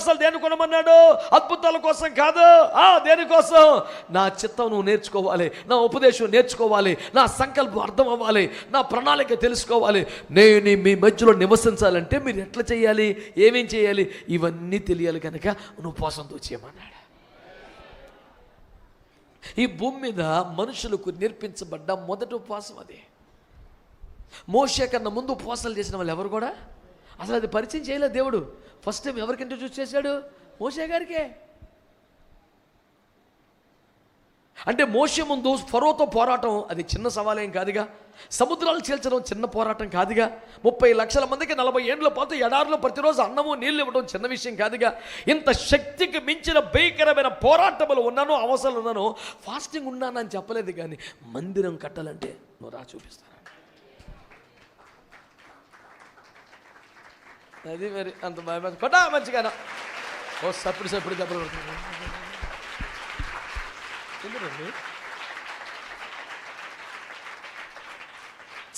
అసలు దేని కొనమన్నాడు అద్భుతాల కోసం కాదు. ఆ దేనికోసం నా చిత్తం నువ్వు నేర్చుకోవాలి నా ఉపదేశం నేర్చుకోవాలి నా సంకల్పం అర్థం అవ్వాలి నా ప్రణాళిక తెలుసుకోవాలి. నేను మీ మధ్యలో నివసించాలంటే మీరు ఎట్లా చేయాలి? ఏమేం చేయాలి? ఇవన్నీ తెలియాలి కనుక నువ్వు పోసంతో చేయమన్నాడు ఈ భూమి మీద మనుషులకు నేర్పించబడ్డ మొదటి ఉపవాసం అది. మోసే కన్నా ముందు ఉపవాసాలు చేసిన వాళ్ళు ఎవరు కూడా? అసలు అది పరిచయం చేయలేదు దేవుడు. ఫస్ట్ టైం ఎవరికి ఇంట్రడ్యూస్ చేశాడు? మోషే గారికే. అంటే మోసే ముందు ఫరోతో పోరాటం అది చిన్న సవాలేం కాదుగా. సముద్రాలు చీల్చడం చిన్న పోరాటం కాదుగా. ముప్పై లక్షల మందికి నలభై ఏండ్ల పాటు ఎడారిలో ప్రతిరోజు అన్నము నీళ్ళు ఇవ్వడం చిన్న విషయం కాదుగా. ఇంత శక్తికి మించిన భయంకరమైన పోరాటములు ఉన్నాను అవసరం ఉన్నాను ఫాస్టింగ్ ఉన్నానని చెప్పలేదు కానీ మందిరం కట్టాలంటే నువ్వు రా చూపిస్తాను అది మరి అంత బాగా కొట్టా మంచిగా ఓ సప్పుడు సప్పుడు దెబ్బలు పడుతుంది ఎందుకండి?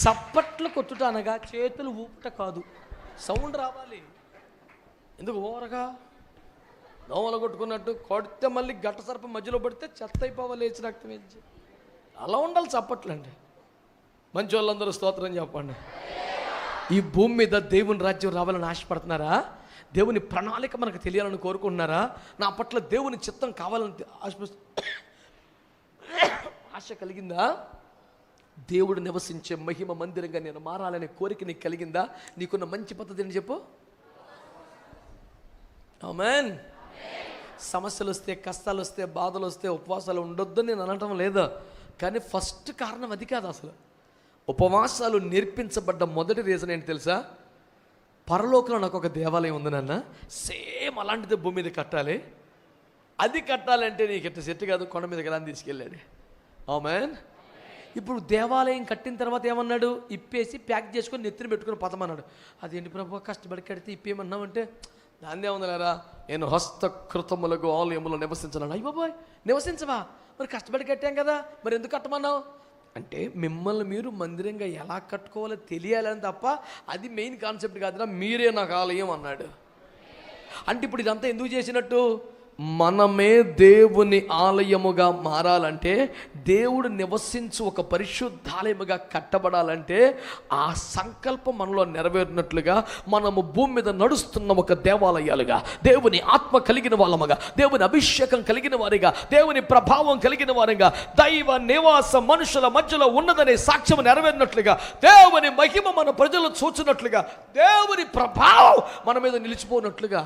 చప్పట్లు కొట్టుట అనగా చేతులు ఊపుట కాదు. సౌండ్ రావాలి. ఎందుకు ఓరగా? దోమలు కొట్టుకున్నట్టు కొడితే మళ్ళీ గట్ట సర్ప మధ్యలో పడితే చెత్త అయిపోవాలి లేచి రక్తం అలా ఉండాలి చప్పట్లు అండి మంచి వాళ్ళందరూ స్తోత్రం చెప్పండి. ఈ భూమి మీద దేవుని రాజ్యం రావాలని ఆశపడుతున్నారా? దేవుని ప్రణాళిక మనకు తెలియాలని కోరుకుంటున్నారా? నా పట్ల దేవుని చిత్తం కావాలని ఆశ ఆశ కలిగిందా? దేవుడు నివసించే మహిమ మందిరంగా నేను మారాలనే కోరిక నీకు కలిగిందా? నీకున్న మంచి పద్ధతి అని చెప్పు. ఆమెన్ సమస్యలు వస్తే కష్టాలు వస్తే బాధలు వస్తే ఉపవాసాలు ఉండొద్దని నేను అనటం లేదు. కానీ ఫస్ట్ కారణం అది కాదు అసలు. ఉపవాసాలు నేర్పించబడ్డ మొదటి రీజన్ ఏంటి తెలుసా? పరలోకంలో నాకు ఒక దేవాలయం ఉంది నాన్న. సేమ్ అలాంటిది భూమి మీద కట్టాలి. అది కట్టాలంటే నీకు ఎట్ట సెట్ కాదు? కొండ మీద ఎలా తీసుకెళ్ళాడు అవుమెన్ ఇప్పుడు దేవాలయం కట్టిన తర్వాత ఏమన్నాడు? ఇప్పేసి ప్యాక్ చేసుకొని నెత్తిని పెట్టుకొని పదమన్నాడు అదేంటి ప్రభు కష్టపడి కడితే ఇప్పేమన్నామంటే దాందే ఉందలేరా నేను హస్తకృతములకు ఆలయములో నివసించను అయ్యి బాబాయ్ నివసించవా? మరి కష్టపడి కట్టాం కదా. మరి ఎందుకు కట్టమన్నావు? అంటే మిమ్మల్ని మీరు మందిరంగా ఎలా కట్టుకోవాలో తెలియాలని తప్ప అది మెయిన్ కాన్సెప్ట్ కాదురా మీరే నాకు ఆలయం అన్నాడు. అంటే ఇప్పుడు ఇదంతా ఎందుకు చేసినట్టు? మనమే దేవుని ఆలయముగా మారాలంటే దేవుడు నివసించు ఒక పరిశుద్ధాలయముగా కట్టబడాలంటే ఆ సంకల్పం మనలో నెరవేరినట్లుగా మనము భూమి మీద నడుస్తున్న ఒక దేవాలయాలుగా దేవుని ఆత్మ కలిగిన వాళ్ళముగా దేవుని అభిషేకం కలిగిన వారిగా దేవుని ప్రభావం కలిగిన వారిగా దైవ నివాస మనుషుల మధ్యలో ఉన్నదనే సాక్ష్యం నెరవేరినట్లుగా దేవుని మహిమ మన ప్రజలు చూచినట్లుగా దేవుని ప్రభావం మన మీద నిలిచిపోనట్లుగా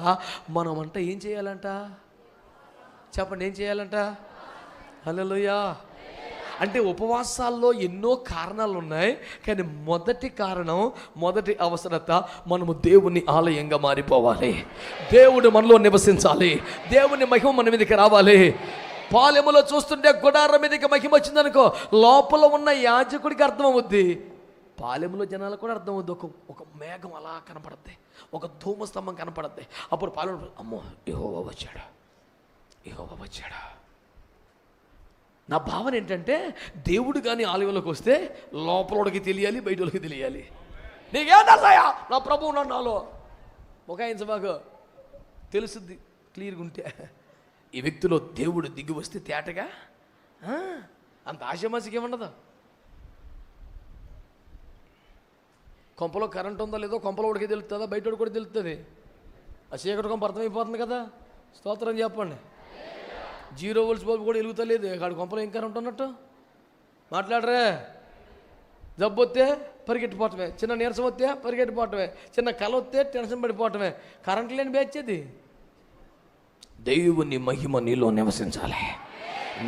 మనం అంట ఏం చేయాలంట? చెప్పండి ఏం చేయాలంట? హలోయా అంటే ఉపవాసాల్లో ఎన్నో కారణాలు ఉన్నాయి కానీ మొదటి కారణం మొదటి అవసరత మనము దేవుని ఆలయంగా మారిపోవాలి. దేవుడు మనలో నివసించాలి. దేవుని మహిమ మన మీదకి రావాలి. పాలెములో చూస్తుంటే గుడారం మీదకి మహిమ వచ్చిందనుకో లోపల ఉన్న యాజకుడికి అర్థమవుద్ది. పాలెములో జనాలకు కూడా అర్థమవుద్ది. ఒక ఒక మేఘం అలా కనపడద్ది. ఒక ధూమ స్తంభం కనపడద్ది. అప్పుడు పాలెము అమ్మో యెహోవా వచ్చాడు. యెహోవా వచ్చాడా? నా భావన ఏంటంటే దేవుడు కానీ ఆలయంలోకి వస్తే లోపలకి తెలియాలి బయటోళ్ళకి తెలియాలి. నీకేం నా ప్రభువు ఉన్నాడు నాలో. ముఖాయించబాకు తెలుసుద్ది క్లియర్గా ఉంటే. ఈ వ్యక్తిలో దేవుడు దిగి వస్తే తేటగా? అంత ఆశమాసికి ఏమన్నదా కొంపలో కరెంట్ ఉందో లేదో కొంపలో ఉడికి తెలుస్తుందా? బయట కూడా తెలుస్తుంది. ఆ చీకటి కొంప అర్థమైపోతుంది కదా? స్తోత్రం చెప్పండి. జీరో వోల్ట్స్ బల్బు కూడా వెలుగుతలేదు. కాడు కొంపలో ఇంకా ఉంటున్నట్టు. మాట్లాడరే. జబ్బు వస్తే పరిగెట్టిపోవటమే చిన్న నీరసం వస్తే పరిగెట్టిపోవటమే చిన్న కల వస్తే టెన్షన్ పడిపోవటమే. కరెంట్ లేని బేచ్చేది దేవుని మహిమ నీలో నివసించాలి.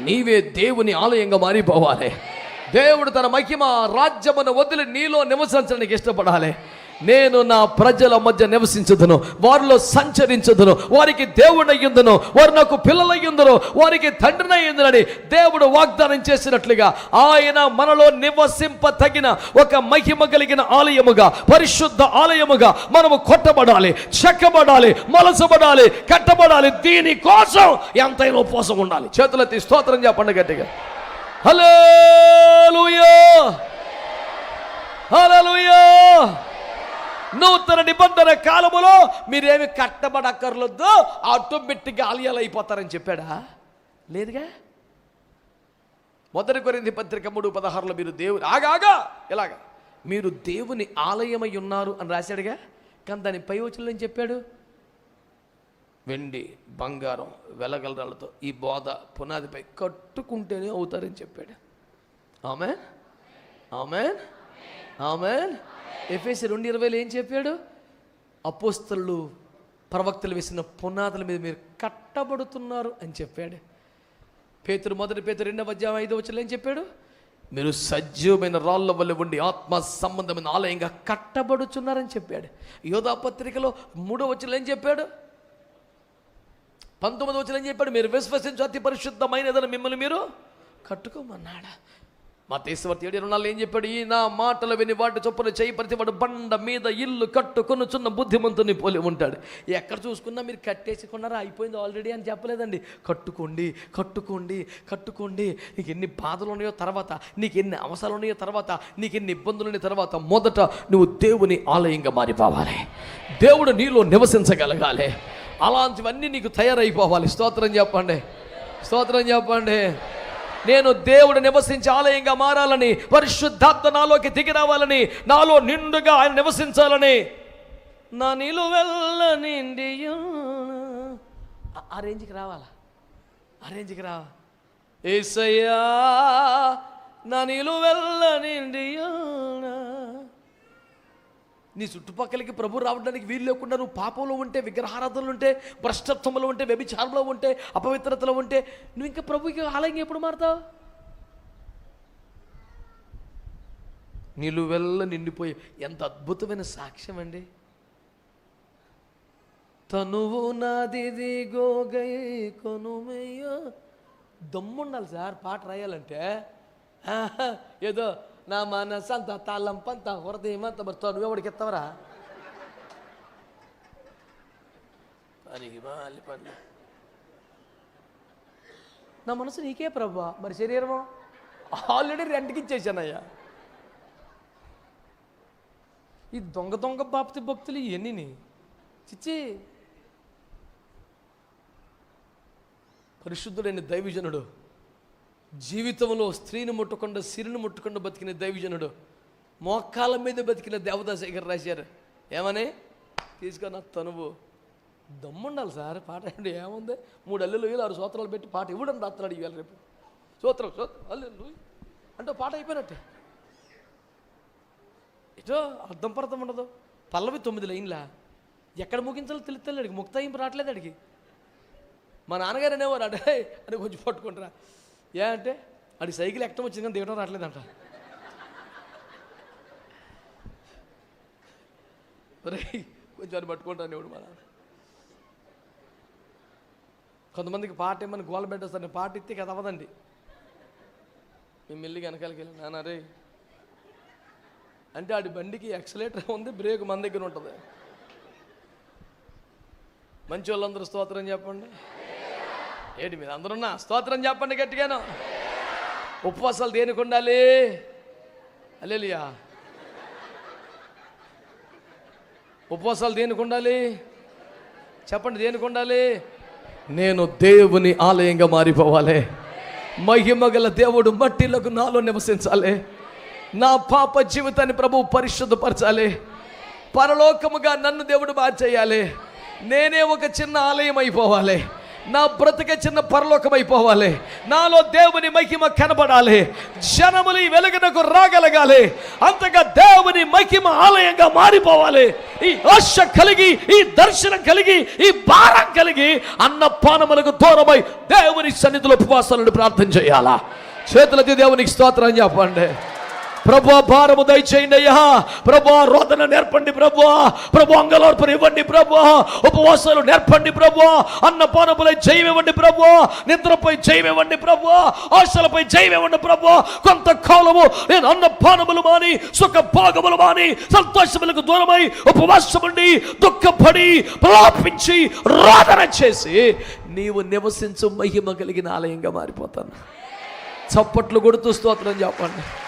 నీవే దేవుని ఆలయంగా మారిపోవాలి. దేవుడు తన మహిమ రాజ్యమును వదిలి నీలో నివసించడానికి ఇష్టపడాలి. నేను నా ప్రజల మధ్య నివసించదును వారిలో సంచరించదును వారికి దేవుడయ్యుందును వారు నాకు పిల్లలయ్యుందును వారికి తండ్రినయ్యుందని దేవుడు వాగ్దానం చేసినట్లుగా ఆయన మనలో నివసింప తగిన ఒక మహిమ కలిగిన ఆలయముగా పరిశుద్ధ ఆలయముగా మనము కొట్టబడాలి చెక్కబడాలి మలసబడాలి కట్టబడాలి. దీనికోసం ఎంతైనా ఉపవాసం ఉండాలి. చేతులెత్తి స్తోత్రం చెప్పండి గట్టిగా. హలో హలో నూతన నిబంధన కాలములో మీరేమి కట్టబడక్కర్లొద్దు ఆటోమేటిక్గా ఆలయాలు అయిపోతారని చెప్పాడా? లేదుగా? మొదటి కొరింది పత్రిక మూడు పదహారులో మీరు దేవుని ఆగాగా ఇలాగా. మీరు దేవుని ఆలయమై ఉన్నారు అని రాశాడుగా? కానీ దాని పై వచ్చిన చెప్పాడు? వెండి బంగారం వెలగలరాలతో ఈ బోధ పునాదిపై కట్టుకుంటేనే అవుతారని చెప్పాడు. ఆమె ఆమె ఆమె ఎఫ్ఎసి రెండు ఇరవైలో ఏం చెప్పాడు? అపోస్తలు ప్రవక్తలు వేసిన పునాదుల మీద మీరు కట్టబడుతున్నారు అని చెప్పాడు. పేతురు మొదటి పేతురు రెండవ అధ్యాయం ఐదు వచ్చిన ఏం చెప్పాడు? మీరు సజీవమైన రాళ్ళ వల్ల ఉండి ఆత్మ సంబంధమైన ఆలయంగా కట్టబడుచున్నారని చెప్పాడు. యోధా పత్రికలో మూడో వచ్చిన ఏం చెప్పాడు? పంతొమ్మిది వచ్చిన ఏం చెప్పాడు? మీరు విశ్వసించు అతి పరిశుద్ధమైనదని మిమ్మల్ని మీరు కట్టుకోమన్నాడా? మా దేశవర్తి ఏడు ఇరవై నాలుగు ఏం చెప్పాడు? ఈ నా మాటలు విని వాటి చొప్పున చేయి ప్రతివాడు బండ మీద ఇల్లు కట్టుకొనుచున్న బుద్ధిమంతుని పోలి ఉంటాడు. ఎక్కడ చూసుకున్నా మీరు కట్టేసుకున్నారా? అయిపోయింది ఆల్రెడీ అని చెప్పలేదండి. కట్టుకోండి కట్టుకోండి కట్టుకోండి. నీకు ఎన్ని బాధలు ఉన్నాయో తర్వాత నీకు ఎన్ని అవసరాలు ఉన్నాయో తర్వాత నీకు ఎన్ని ఇబ్బందులు ఉన్నాయో తర్వాత మొదట నువ్వు దేవుని ఆలయంగా మారిపోవాలి. దేవుడు నీలో నివసించగలగాలి. అలాంటివన్నీ నీకు తయారైపోవాలి. స్తోత్రం చెప్పండి. స్తోత్రం చెప్పండి. నేను దేవుడు నివసించే ఆలయంగా మారాలని పరిశుద్ధాత్మ నాలోకి దిగి రావాలని నాలో నిండుగా ఆయన నివసించాలని నా నిలువెల్ల నిండి ఆ రేంజ్కి రావాలా? ఆ రేంజ్కి రావా ఏసయ్యా నా నిలువెల్ల నిండి నీ చుట్టుపక్కలకి ప్రభు రావడానికి వీలు లేకుండా నువ్వు పాపంలో ఉంటే విగ్రహారాధనలు ఉంటే భ్రష్టత్వంలో ఉంటే వ్యభిచారంలో ఉంటే అపవిత్రతలో ఉంటే నువ్వు ఇంకా ప్రభుకి ఆలయం ఎప్పుడు మారుతావు? నిలువెల్ల నిండిపోయి ఎంత అద్భుతమైన సాక్ష్యం అండి. తనువు నాది గోగై దమ్ముండాలి సార్ పాట రాయాలంటే. ఏదో నా మనసంత తాళంపంత హృదయమంత మరి తనువు ఎవడికి ఎత్తవరా పనికి మాలి పని నా మనసు నీకే ప్రభా. మరి శరీరమో? ఆల్రెడీ రెంట్కి ఇచ్చేసానయ్యా. ఈ దొంగ దొంగ బాప్తి భక్తులు ఇవన్నీ చిచ్చి. పరిశుద్ధుడైన దైవజనుడు జీవితంలో స్త్రీని ముట్టకుండా సిరిని ముట్టకుండా బతికిన దైవజనుడు మోకాల మీద బతికిన దేవతాశేఖర్ రాశారు. ఏమని? తీసుకొని తనువు. దమ్ముండాలి సార్ పాట అంటే ఏముంది? మూడు అల్లులు వేలు ఆరు సూత్రాలు పెట్టి పాట ఇవ్వడం రాత్రాడు ఇవాళ రేపు. సూత్రం సూత్రం అల్లు అంటే పాట అయిపోయినట్టే. ఏటో అర్థం పర్థం ఉండదు. పల్లవి తొమ్మిది లైన్లా. ఎక్కడ ముగించాలో తెలుస్తలేడికి ముక్తాయింపు రావట్లేదు అడిగి మా నాన్నగారు అనేవారు అడే అని కొంచెం పట్టుకుంటారా. ఏ అంటే అది సైకిల్ ఎక్కడం వచ్చింది కానీ దిగడం రావట్లేదంట. కొంచెం పట్టుకుంటాను ఎవడు మన కొంతమందికి పాట ఏమని గోల పెట్టేస్తాను పాట ఇస్తే కదా అవ్వదండి. మేము వెళ్ళి వెనకాలకి వెళ్ళి రే అంటే ఆడి బండికి ఎక్సలేటర్ ఉంది బ్రేక్ మన దగ్గర ఉంటుంది. మంచి వాళ్ళందరూ స్తోత్రం చెప్పండి. ఏంటి మీరు అందరున్నా? స్తోత్రం చెప్పండి గట్టిగాను. ఉపవాసాలు దేనికి ఉండాలి? అలేలియా ఉపవాసాలు దేనికి ఉండాలి? చెప్పండి దేనికి ఉండాలి? నేను దేవుని ఆలయంగా మారిపోవాలి. మహిమ గల దేవుడు మట్టిలకు నాలో నివసించాలి. నా పాప జీవితాన్ని ప్రభు పరిశుద్ధపరచాలి. పరలోకముగా నన్ను దేవుడు మార్చేయాలి. నేనే ఒక చిన్న ఆలయం అయిపోవాలి. నా బ్రతికే చిన్న పరలోకం అయిపోవాలి నాలో దేవుని మహిమ కనబడాలి. జనములు ఈ వెలుగునకు రాగలగాలి. అంతగా దేవుని మహిమ ఆలయంగా మారిపోవాలి. ఈ ఆశ కలిగి ఈ దర్శనం కలిగి ఈ భారం కలిగి అన్నపానములకు దూరమై దేవుని సన్నిధిలో ఉపవాసాలను ప్రార్థన చేయాలా? చేతులకి దేవునికి స్తోత్రం చెప్పండి. ప్రభు భారము దయచేయండి అయ్యా. ప్రభు రోదన నేర్పండి ప్రభు. ప్రభు అంగలోర్పణ ఇవ్వండి ప్రభు. ఉపవాసాలు నేర్పండి ప్రభు. అన్నపానములై జయమివ్వండి ప్రభు. నిద్రపై జయమివ్వండి ప్రభు. ఆశలపై జయమివ్వండి ప్రభు. కొంతకాలము నేను అన్నపానములు మాని సుఖ భోగములు మాని సంతోషములకు దూరమై ఉపవాసముండి దుఃఖపడి ప్రలాపించి రోదన చేసి నీవు నివసించు మహిమ కలిగిన ఆలయంగా మారిపోతాను. చప్పట్లు కొడుతూ స్తోత్రం చెప్పండి.